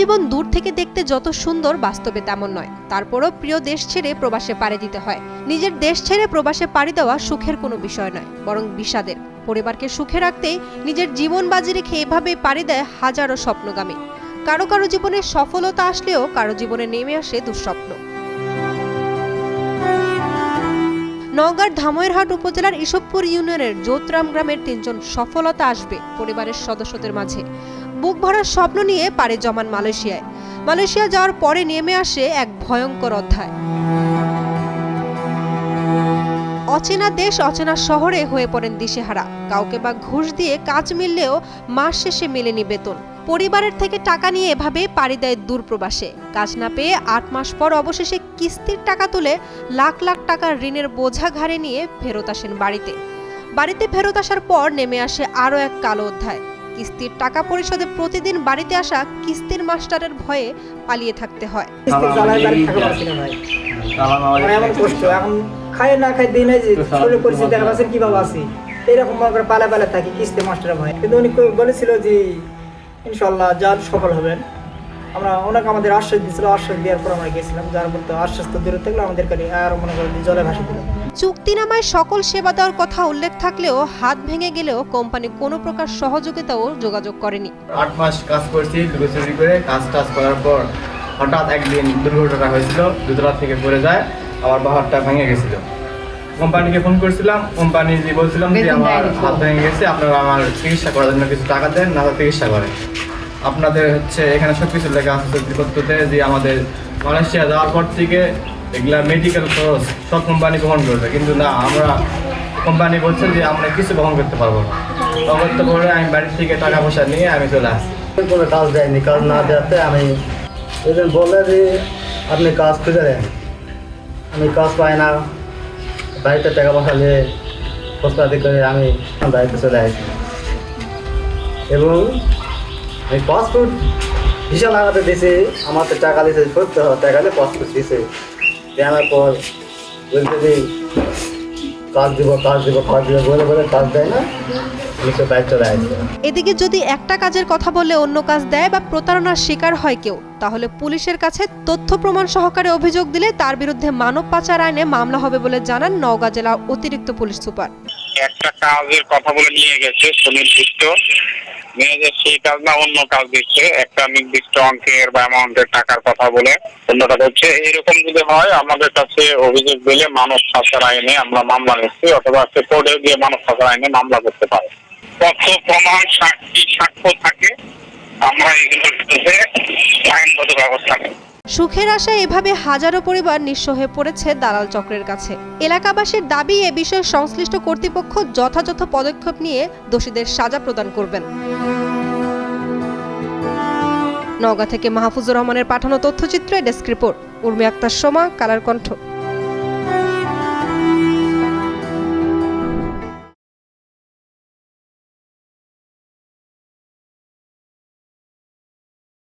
জীবন দূর থেকে দেখতে যত সুন্দর, বাস্তবে তেমন নয়। তারপরও প্রিয় দেশ ছেড়ে প্রবাসে পাড়ি দিতে হয়। নিজের দেশ ছেড়ে প্রবাসে পাড়ি দেওয়া সুখের কোনো বিষয় নয়, বরং বিষাদের। পরিবারকে সুখে রাখতেই নিজের জীবন বাজি রেখে এভাবে পাড়ি দেয় হাজারো স্বপ্নগামী। কারও কারও জীবনে সফলতা আসলেও কারও জীবনে নেমে আসে দুঃস্বপ্ন। নওগাঁর ধামইরহাট উপজেলার ইসবপুর ইউনিয়নের যোতরাম গ্রামের তিনজন সফলতা আসবে পরিবারের সদস্যদের মাঝে। বুক ভরার স্বপ্ন নিয়ে পাড়ি জমান মালয়েশিয়ায়। মালয়েশিয়া যাওয়ার পরে নেমে আসে এক ভয়ঙ্কর অধ্যায়। অচেনা দেশ, অচেনা শহরে হয়ে পড়েন দিশেহারা। কাউকে বা ঘুষ দিয়ে কাজ মিললেও মাস শেষে মেলেনি বেতন। পরিবারের থেকে টাকা নিয়ে এভাবে পাড়ি দেয় দূরপ্রবাসে। কাজ না পেয়ে আট মাস পর অবশেষে কিস্তির টাকা তুলে লাখ লাখ টাকার ঋণের বোঝা ঘাড়ে নিয়ে ফেরত আসেন বাড়িতে। বাড়িতে ফেরত আসার পর নেমে আসে আরও এক কালো অধ্যায়। কিস্তির টাকা পরিশোধে প্রতিদিন বাড়িতে আসা কিস্তির মাস্টারের ভয়ে পালিয়ে থাকতে হয়। না মানে যে পরিস্থিতি দেখা পাচ্ছেন কীভাবে আছি? এরকম মনে করে পালা পালা থাকি কিস্তি মাস্টার কিন্তু উনি বলেছিল যে ইনশাল্লাহ সফল হবেন। আমরা ওনাকে আমাদের আশ্বাস দিয়েছিল আশ্বাস দেওয়ার পর আমরা গেছিলাম। যার তো আশ্বাস তো দূরে থাকলে আমাদের কাছে আর মনে করেন জলে ভাসি দিল চুক্তিনামায় সকল সেবা দেওয়ার কথা উল্লেখ থাকলেও হাত ভেঙে গেলেও কোম্পানি কোনো প্রকার সহযোগিতাও যোগাযোগ করেনি। আট মাস কাজ করছি লুকোচুরি করে কাজ টাজ করার পর হঠাৎ একদিন দুর্ঘটনা হয়েছিল দুতলা থেকে পড়ে যায় আমার বাহারটা ভেঙে গেছিল। কোম্পানিকে ফোন করেছিলাম কোম্পানি যে বলছিলাম যে আমার হাত ভেঙে গেছে আপনারা আমার চিকিৎসা করার জন্য কিছু টাকা দেন না চিকিৎসা করেন। আপনাদের হচ্ছে এখানে সব কিছু লেখা আছে চুক্তিপত্রতে যে আমাদের মালয়েশিয়া যাওয়ার পর থেকে এগুলা মেডিকেল খরচ, সব কোম্পানি বহন করবে। কিন্তু না, আমরা কোম্পানি বলছে যে আমরা কিছু বহন করতে পারব না। অগত্য করে আমি বাড়ি থেকে টাকা পয়সা নিয়ে আমি চলে আসি কোনো কাজ দেয়নি কাজ না দেওয়াতে আমি এদিন বললে যে, আপনি কাজ খুঁজে দেন। আমি কাজ পাই না। বাড়িতে টাকা পয়সা নিয়ে খোঁজপাতি করে আমি বাড়িতে চলে আসি। এবং আমি পাসপোর্ট ভিসা লাগাতে দিয়েছি আমার তো টাকা সত্তর টাকা দিয়ে পাসপোর্ট দিয়েছে দেওয়ার পর বলছে যে কাজ দিব কাজ দিব কাজ দিব বলে বলে কাজ দেয় না। এদিকে যদি একটা কাজের কথা বলে অন্য কাজ দেয় বা প্রতারণার শিকার হয় কেউ তাহলে পুলিশের কাছে তথ্য প্রমাণ সহকারে অভিযোগ দিলে তার বিরুদ্ধে মানব পাচার আইনে মামলা হবে বলে জানান নওগাঁ জেলা অতিরিক্ত পুলিশ সুপার। একটা কাজের কথা বলে নিয়ে গেছে সুনির্দিষ্ট। যে সেই কাজ না অন্য কাজ দিচ্ছে, একটা নির্দিষ্ট অঙ্কের বা অ্যামাউন্টের টাকার কথা বলে অন্যটা হচ্ছে এইরকম যদি হয়, আমাদের কাছে অভিযোগ দিলে মানব পাচার আইনে আমরা মামলা নিচ্ছি, অথবা সে কোর্টে গিয়ে মানব পাচার আইনে মামলা করতে পারে। তথ্য প্রমাণ সাক্ষী সাক্ষ্য থাকে, আমরা এগুলোর বিরুদ্ধে আইনগত ব্যবস্থা নেই সুখের আশায় এভাবে হাজারো পরিবার নিঃস্ব হয়ে পড়েছে দালাল চক্রের কাছে। এলাকাবাসীর দাবি এ বিষয়ে সংশ্লিষ্ট কর্তৃপক্ষ যথাযথ পদক্ষেপ নিয়ে দোষীদের সাজা প্রদান করবেন। নওগাঁ থেকে মাহফুজুর রহমানের পাঠানো তথ্যচিত্রে desk report, Urmi Akter Soma, colour কণ্ঠ।